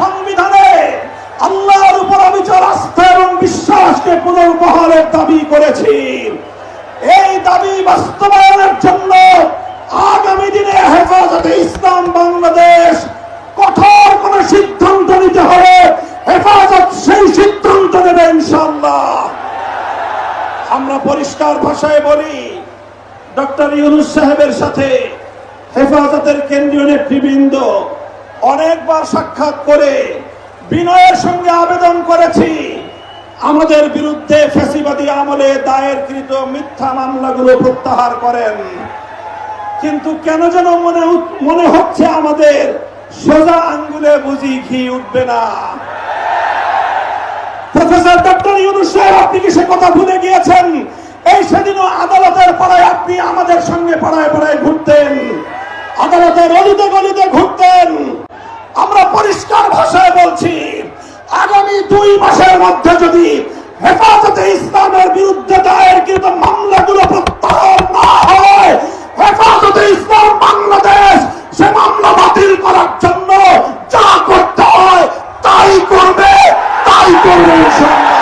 সংবিধানে আল্লাহর উপর অবিচল আস্থা এবং বিশ্বাসকে পুনর্বহালের দাবি করেছি, এই দাবি বাস্তবায়নের জন্য আগামী দিনে হেফাজতে ইসলাম বাংলাদেশ কঠোর কোন সিদ্ধান্ত নিতে হবে। হেফাজত সেই সিদ্ধান্ত নেবে ইনশাল্লাহ আমরা পরিষ্কার ভাষায় বলি, ডক্টর ইউনুস সাহেবের সাথে হেফাজতের কেন্দ্রীয় নেতৃবৃন্দ অনেকবার সাক্ষাৎ করে বিনয়ের সঙ্গে আবেদন করেছি, আমাদের বিরুদ্ধে ফেসিবাদী আমলে দায়েরকৃত মিথ্যা মামলাগুলো প্রত্যাহার করেন। কিন্তু কেন যেন মনে মনে হচ্ছে আমাদের সোজা আঙ্গুলে বুঝি ঘি উঠবে না। প্রফেসর ডক্টর ইউনুস সাহেব, আপনি কি সে কথা ভুলে গিয়েছেন? এই সেদিনও আদালতের পাড়ায় আপনি আমাদের সঙ্গে পাড়ায় পাড়ায় ঘুরতেন। আদালতের অলিতে গলিতে ঘুরতেন। ভাষায় বলছি, আগামী দুই মাসের মধ্যে যদি হেফাজতে ইসলামের বিরুদ্ধে দায়েরকৃত মামলাগুলো প্রত্যাহার না হয়, হেফাজতে ইসলাম বাংলাদেশ সে মামলা বাতিল করার জন্য যা করতে হয় তাই করবে তাই করবে ইনশাআল্লাহ।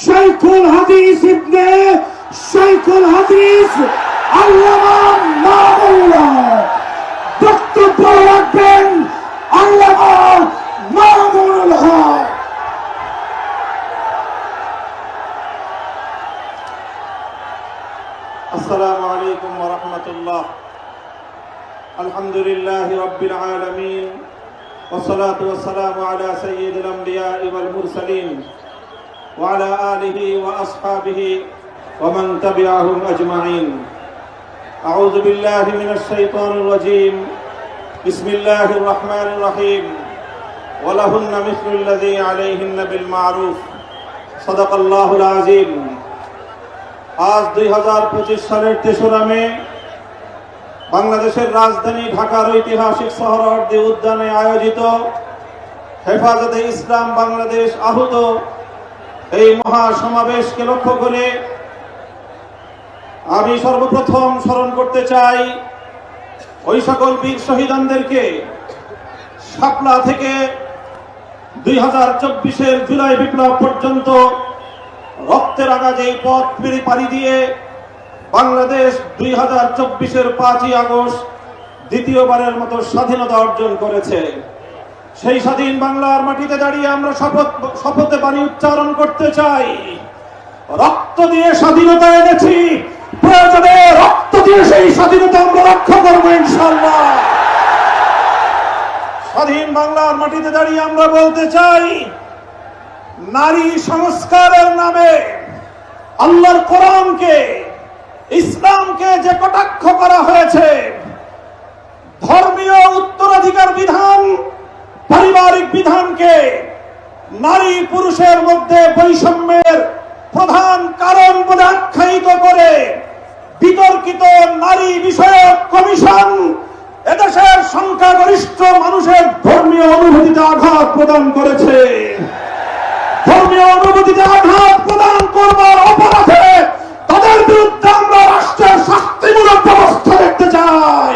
শাইখুল হাদিস ইবনে শাইখুল হাদিস আল্লামা মামুল্লাহ বক্তব্য রাখবেন আল্লামা মামুনুল হক السلام عليكم ورحمة الله الحمد لله رب العالمين والصلاة والسلام على سيد الأنبياء والمرسلين وعلى آله وأصحابه ومن تبعهم أجمعين أعوذ بالله من الشيطان الرجيم بسم الله الرحمن الرحيم ولهن مثل الذي عليهن بالمعروف صدق الله العظيم আজ দুই হাজার পঁচিশ সালের তেসরা মে বাংলাদেশের রাজধানী ঢাকার ঐতিহাসিক শহরহর্দী উদ্যানে আয়োজিত হেফাজতে ইসলাম বাংলাদেশ আহত এই মহা সমাবেশকে লক্ষ্য করে আমি সর্বপ্রথম স্মরণ করতে চাই ওই সকল বীর শহীদানদেরকে শাপলা থেকে দুই হাজার চব্বিশের জুলাই বিপ্লব পর্যন্ত রক্তের আগাজে পথ পেরে পাড়ি দিয়ে বাংলাদেশ দুই হাজার চব্বিশের পাঁচই আগস্ট দ্বিতীয়বারের মতো স্বাধীনতা অর্জন করেছে। সেই স্বাধীন বাংলার মাটিতে দাঁড়িয়ে আমরা শপথ, শপথে বাণী উচ্চারণ করতে চাই। রক্ত দিয়ে স্বাধীনতা এনেছি। প্রয়োজনে রক্ত দিয়ে সেই স্বাধীনতা আমরা রক্ষা করব ইনশাল্লাহ স্বাধীন বাংলার মাটিতে দাঁড়িয়ে আমরা বলতে চাই, নারী সংস্কারের নামে আল্লাহর কোরআনকে, ইসলামকে যে কটাক্ষ করা হয়েছে, ধর্মীয় উত্তরাধিকার বিধান পারিবারিক বিধানকে নারী পুরুষের মধ্যে বৈষম্যের প্রধান কারণ বলে আখ্যায়িত করে বিতর্কিত নারী বিষয়ক কমিশন এদেশের সংখ্যাগরিষ্ঠ মানুষের ধর্মীয় অনুভূতিতে আঘাত প্রদান করেছে। ধর্মীয় অনুভূতিতে আঘাত প্রদান করবার অপরাধে তাদের বিরুদ্ধে আমরা রাষ্ট্রের শাস্তিমূলক ব্যবস্থা দেখতে চাই।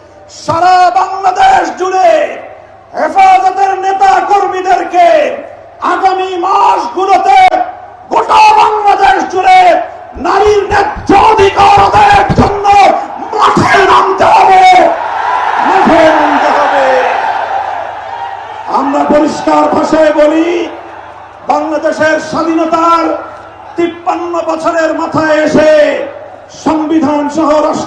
সারা বাংলাদেশ জুড়ে হেফাজতের নেতা কর্মীদেরকে আগামী মাসগুলোতে গোটা বাংলাদেশ জুড়ে নারীর ন্যায্য অধিকার আদায়ের জন্য মাঠে নামতে হবে। আমরা পরিষ্কার ভাষায় বলি, বাংলাদেশের স্বাধীনতার তিপ্পান্ন বছরের মাথায় এসে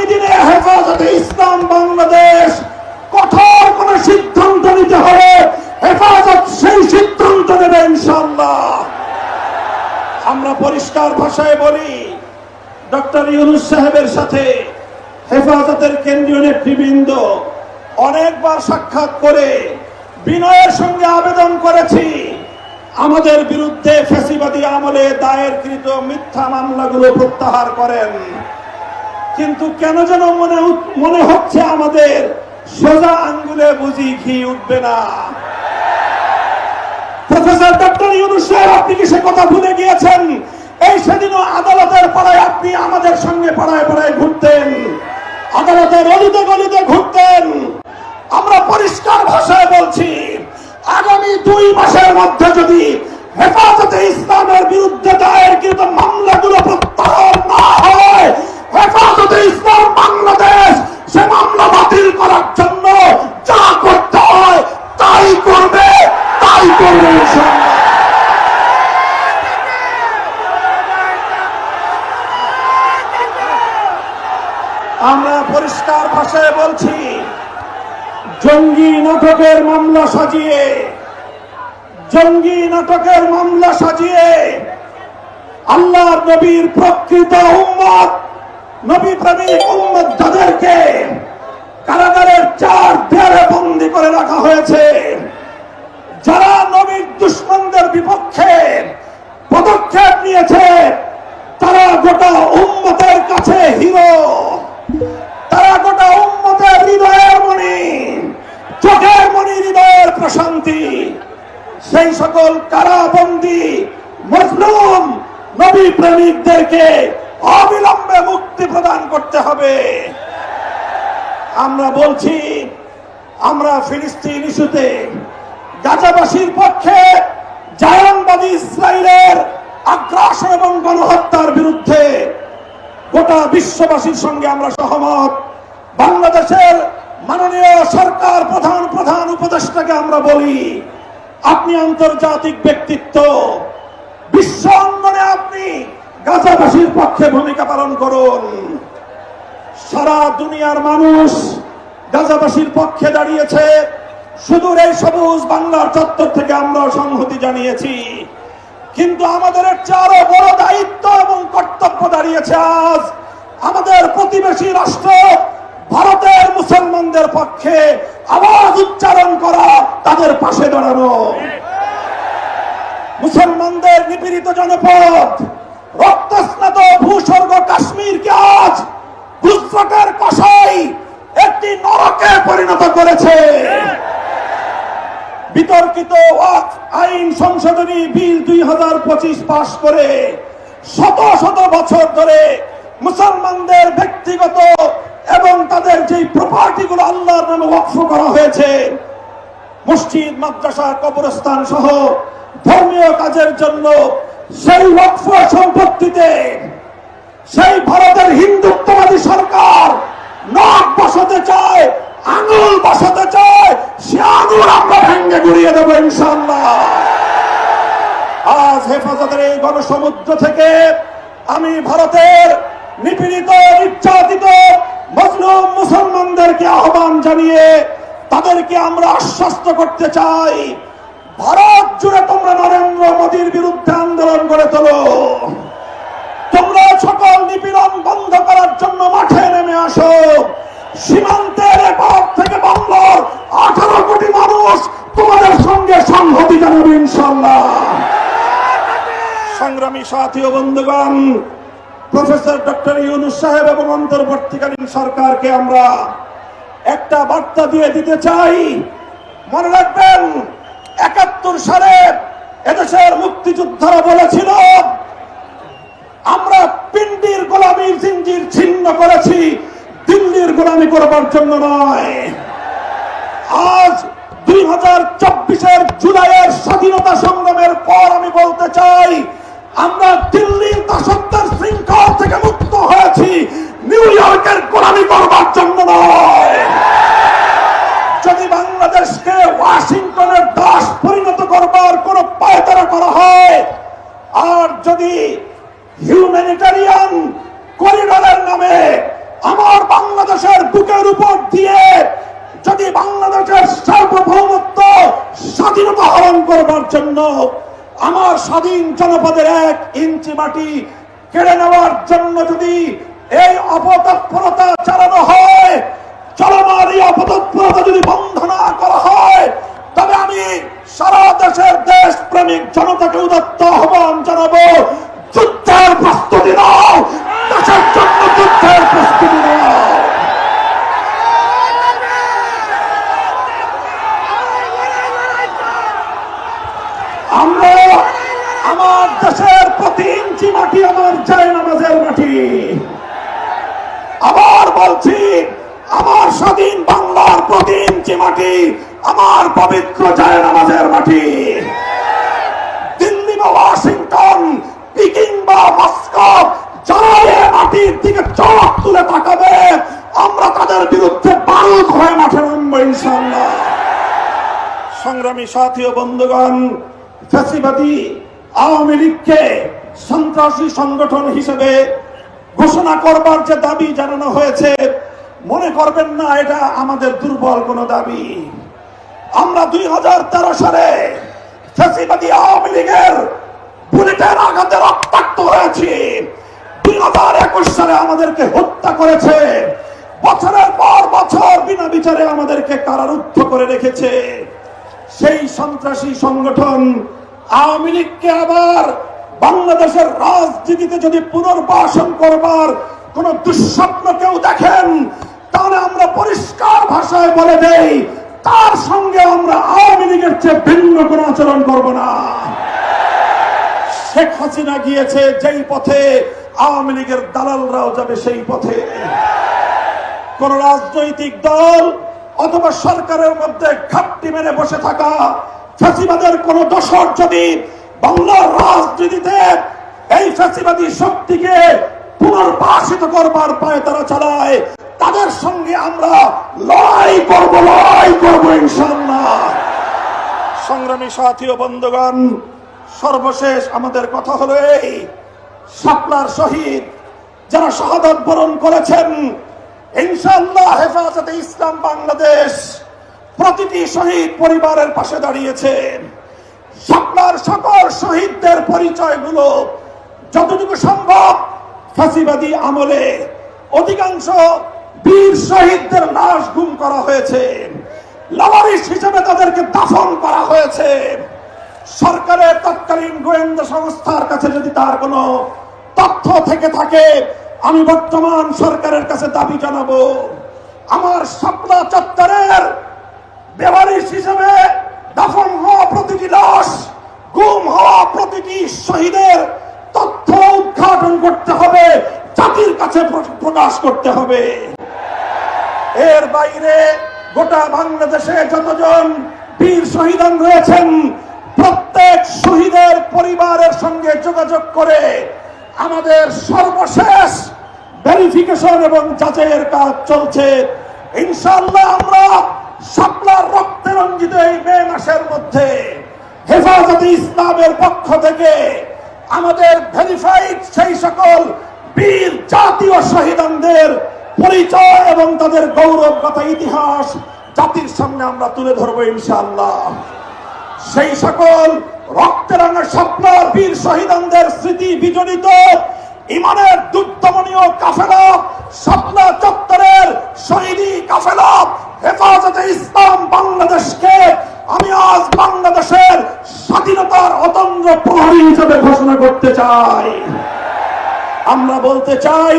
আগামী দিনে হেফাজতে ইসলাম বাংলাদেশ, কঠোর কোন সিদ্ধান্ত নিতে হবে হেফাজত সেই সিদ্ধান্ত নেবে ইনশাল্লাহ আমরা পরিষ্কার ভাষায় বলি, ডক্টর ইউনুস সাহেবের সাথে হেফাজতের কেন্দ্রীয় নেতৃবৃন্দ অনেকবার সাক্ষাৎ করে বিনয়ের সঙ্গে আবেদন করেছি, আমাদের বিরুদ্ধে ফেসিবাদী আমলে দায়েরকৃত মিথ্যা মামলাগুলো প্রত্যাহার করেন। কিন্তু কেন যেন মনে মনে হচ্ছে আমাদের সোজা আঙ্গুলে বুঝি ঘি উঠবে না। প্রফেসর ডক্টর ইউনুস আপনি কি সে কথা ভুলে গিয়েছেন? এই সেদিনও আদালতের পাড়ায় আপনি আমাদের সঙ্গে পাড়ায় পাড়ায় ঘুরতেন। আদালতের অলিতে গলিতে ঘুরতেন। আমরা পরিষ্কার ভাষায় বলছি, আগামী দুই মাসের মধ্যে যদি হেফাজতে ইসলামের বিরুদ্ধে দায়েরকৃত মামলাগুলো প্রত্যাহার না হয় হেফাজতে ইসলাম বাংলাদেশ, সে মামলা বাতিল করার জন্য যা করতে হয় তাই করবে তাই করবে আমরা পরিষ্কার ভাষায় বলছি, জঙ্গি নাটকের মামলা সাজিয়ে, জঙ্গি নাটকের মামলা সাজিয়ে আল্লাহ নবীর প্রকৃত উম্মত নবী প্রেমিক উম্মত কারাগারের চার দেয়ালে বন্দি করে রাখা হয়েছে। যারা নবীর দুশ্মনদের বিপক্ষে পদক্ষেপ নিয়েছে, তারা গোটা উম্মতের কাছে হিরো। তারা গোটা উম্মতের হৃদয়ের মণি, চোখের মণি, হৃদয়ের প্রশান্তি। সেই সকল কারাবন্দি মজলুম নবী প্রেমিকদেরকে করতে হবে। আমরা বলছি, আমরা ফিলিস্তিন ইস্যুতে গাজাবাসীর পক্ষে জায়নবাদী ইসরায়েলের আগ্রাসন এবং গণহত্যার বিরুদ্ধে গোটা বিশ্ববাসীর সঙ্গে আমরা সহমত। বাংলাদেশের মাননীয় সরকার প্রধান প্রধান উপদেষ্টাকে আমরা বলি, আপনি আন্তর্জাতিক ব্যক্তিত্ব। বিশ্ব অঙ্গনে আপনি গাজাবাসীর পক্ষে ভূমিকা পালন করুন। সারা দুনিয়ার মানুষ গাজাবাসীর পক্ষে দাঁড়িয়েছে। সুদূর এই সবুজ বাংলার চত্বর থেকে আমরা সংহতি জানিয়েছি। কিন্তু আমাদের একটি আরও বড় দায়িত্ব এবং কর্তব্য দাঁড়িয়েছে আজ আমাদের প্রতিবেশী রাষ্ট্র ভারতের মুসলমানদের পক্ষে আওয়াজ উচ্চারণ করা তাদের পাশে দাঁড়ানো। মুসলমানদের নিপীড়িত জনপদ, রক্তস্নাত ভূস্বর্গ কাশ্মীরকে আজ গুজরাটের কষাই একটি নরকে পরিণত করেছে। বিতর্কিত আইন সংশোধনী বিল দুই হাজার পঁচিশ পাশ করে শত শত বছর ধরে মুসলমানদের ব্যক্তিগত এবং তাদের যে প্রপার্টি গুলো আল্লাহর নামে করা হয়েছে, মসজিদ, মাদ্রাসা, কবরস্থান সহ ধর্মীয় কাজের জন্য সেই ওয়াকফ সম্পত্তিতে সেই ভারতের হিন্দুত্ববাদী সরকার নখ বসাতে চায়, আঙুল বসাতে চায়, সে আঙুল আমরা ভেঙ্গে গুড়িয়ে দেবো ইনশাল্লাহ আজ হেফাজতের এই গণসমুদ্র থেকে আমি ভারতের নিপীড়িত, নির্যাতিত, মজলুম মুসলমানদেরকে আহ্বান জানিয়ে তাদেরকে আমরা আশ্বস্ত করতে চাই। ভারত জুড়ে তোমরা নরেন্দ্র মোদীর বিরুদ্ধে আন্দোলন করে তোলো। তোমরা সকল নিপীড়ন বন্ধ করার জন্য মাঠে নেমে আসো। সীমান্তের এপার থেকে বাংলার আঠারো কোটি মানুষ তোমাদের সঙ্গে সংহতি জানাবে ইনশাল্লাহ সংগ্রামী সাথী ও বন্ধুগণ, প্রফেসর ডক্টর ইউনুস সাহেব এবং অন্তর্বর্তীকালীন সরকারকে আমরা একটা বার্তা দিয়ে দিতে চাই। মনে রাখবেন, একাত্তর সালে এদেশের মুক্তিযোদ্ধারা বলেছিল আমরা পিন্ডির গোলামীর জিঞ্জির ছিন্ন করেছি, দিল্লির গোলামি করবার জন্য নয়। আজ দুই হাজার চব্বিশের জুলাইয়ের স্বাধীনতা সংগ্রামের পর আমি বলতে চাই, আমরা দিল্লির দাসত্বের শৃঙ্খল থেকে মুক্ত হয়েছি, নিউ ইয়র্কের গোলামি করবার জন্য নয় যদি বাংলাদেশকে ওয়াশিংটনের দাস পরিণত করবার কোন পায়তারা করা হয় যদি হিউম্যানিটারিয়ান করিডোরের নামে আমার বাংলাদেশের বুকের উপর দিয়ে যদি বাংলাদেশের সার্বভৌমত্ব স্বাধীনতা হরণ করবার জন্য আমার স্বাধীন জনপদের এক ইঞ্চি মাটি কেড়ে নেওয়ার জন্য যদি এই অপতৎপরতা চালানো হয় চলমান এই অপতৎপরতা যদি বন্ধ না করা হয় তবে আমি সারা দেশের দেশ প্রেমিক জনতাকে উদত্ত আহ্বান জানাব যুদ্ধের প্রস্তুতি নাও দেশের জন্য যুদ্ধের প্রস্তুতি নাও আমরা আমার দেশের প্রতি ইঞ্চি মাটি আমার যায় নামাজের মাটি আবার বলছি আমার স্বাধীন বাংলার প্রতি ইঞ্চি মাটি, আমার পবিত্র যায় নামাজের মাটি। দিল্লি বা ওয়াশিংটন, পিকিং বা মস্কো যারা মাটির দিকে চোখ তুলে তাকাবে, আমরা তাদের বিরুদ্ধে বারুদ হয়ে মাঠে নামবো ইনশাল্লাহ সংগ্রামী সাথী ও বন্ধুগণ, ফ্যাসিবাদী আওয়ামী লীগকে সন্ত্রাসী সংগঠন হিসেবে ঘোষণা করবার যে দাবি জানানো হয়েছে মনে করবেন না, এটা আমাদের দুর্বল কোনো দাবি। আমরা দুই হাজার তেরো সালে ফ্যাসিবাদী আওয়ামী লীগের বুলেটের আঘাতে রক্তাক্ত হয়েছি। দুই হাজার একুশ সালে আমাদেরকে হত্যা করেছে। বছরের পর বছর বিনা বিচারে আমাদেরকে কারারুদ্ধ করে রেখেছে। সেই সন্ত্রাসী সংগঠন আওয়ামী লীগকে আবার বাংলাদেশের রাজনীতিতে যদি পুনর্বাসন করবার কোন দুঃস্বপ্ন কেউ দেখেন তাহলে আমরা পরিষ্কার ভাষায় বলে দেই, তার সঙ্গে আমরা আওয়ামী লীগের চেয়ে ভিন্ন কোন আচরণ করব না। শেখ হাসিনা গিয়েছে যেই পথে, আওয়ামী লীগের দালালরাও যাবে সেই পথে। কোন রাজনৈতিক দল অথবা সরকারের মধ্যে ঘাপটি মেরে বসে থাকা ফ্যাসিবাদের কোন দশর যদি বাংলার রাজনীতিতে এই ফ্যাসিবাদী শক্তিকে পুনর্বাসিত করবার পায়ে তারা চালায় তাদের সঙ্গে আমরা লড়াই করব লড়াই করব ইনশাল্লাহ সংগ্রামী সাথী ও বন্ধুগণ, সর্বশেষ আমাদের কথা হলো এই শাপলার শহীদ, যারা শাহাদত বরণ করেছেন। ইনশাআল্লাহ হেফাজতে ইসলাম বাংলাদেশ প্রতিটি শহীদ পরিবারের পাশে দাঁড়িয়েছেন। শাপলার সকল শহীদদের পরিচয়গুলো যতটুকু সম্ভব ফাঁসিবাদী আমলে, অধিকাংশ বীর শহীদদের লাশ গুম করা হয়েছে। লাওয়ারিস হিসেবে তাদেরকে দাফন করা হয়েছে। সরকারের তৎকালীন গোয়েন্দা সংস্থার কাছে যদি তার কোনো তথ্য থেকে থাকে, আমি বর্তমান সরকারের কাছে দাবি জানাব। আমার স্বপ্ন চত্বরের বেওয়ারিশ হিসেবে দাফন হওয়া প্রতিটি লাশ, গুম হওয়া প্রতিটি শহীদের তথ্য উদ্ঘাটন করতে হবে, জাতির কাছে প্র- প্রকাশ করতে হবে। এর বাইরে গোটা বাংলাদেশে যতজন বীর শহীদান রয়েছেন, প্রত্যেক শহীদের পরিবারের সঙ্গে যোগাযোগ করে আমাদের সর্বশেষ ভেরিফিকেশন এবং যাচাইয়ের কাজ চলছে। ইনশাআল্লাহ আমরা শাপলার রক্তে রঞ্জিত এই মে মাসের মধ্যে হেফাজতে ইসলামের পক্ষ থেকে আমাদের ভেরিফাইড সেই সকল বীর জাতীয় শহীদানদের পরিচয় এবং তাদের গৌরবগত ইতিহাস জাতির সামনে আমরা তুলে ধরবো ইনশাআল্লাহ। সেই সকল রক্তেরাঙা স্বপ্নার বীর শহীদানদের স্মৃতি বিজড়িত, ইমানের দুর্দমনীয় কাফেলা, স্বপ্না চত্বরের শহীদি কাফেলা, হেফাজতে ইসলাম বাংলাদেশকে আমি আজ বাংলাদেশের স্বাধীনতার অতন্দ্র প্রহরী হিসেবে ঘোষণা করতে চাই। আমরা বলতে চাই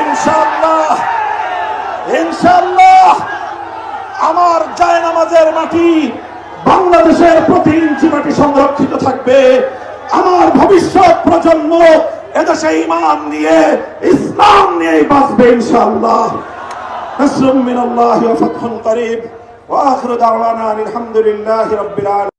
ইনশাআল্লাহ ইনশাআল্লাহ আমার জায় নামাজের মাটি বাংলাদেশের প্রতি ইঞ্চি মাটি সংরক্ষিত থাকবে আমার ভবিষ্যৎ প্রজন্ম এদেশে ইমান নিয়ে ইসলাম নিয়ে বাঁচবে ইনশাআল্লাহ نصر من الله وفتح قريب واخر دعوانا أن الحمد لله رب العالمين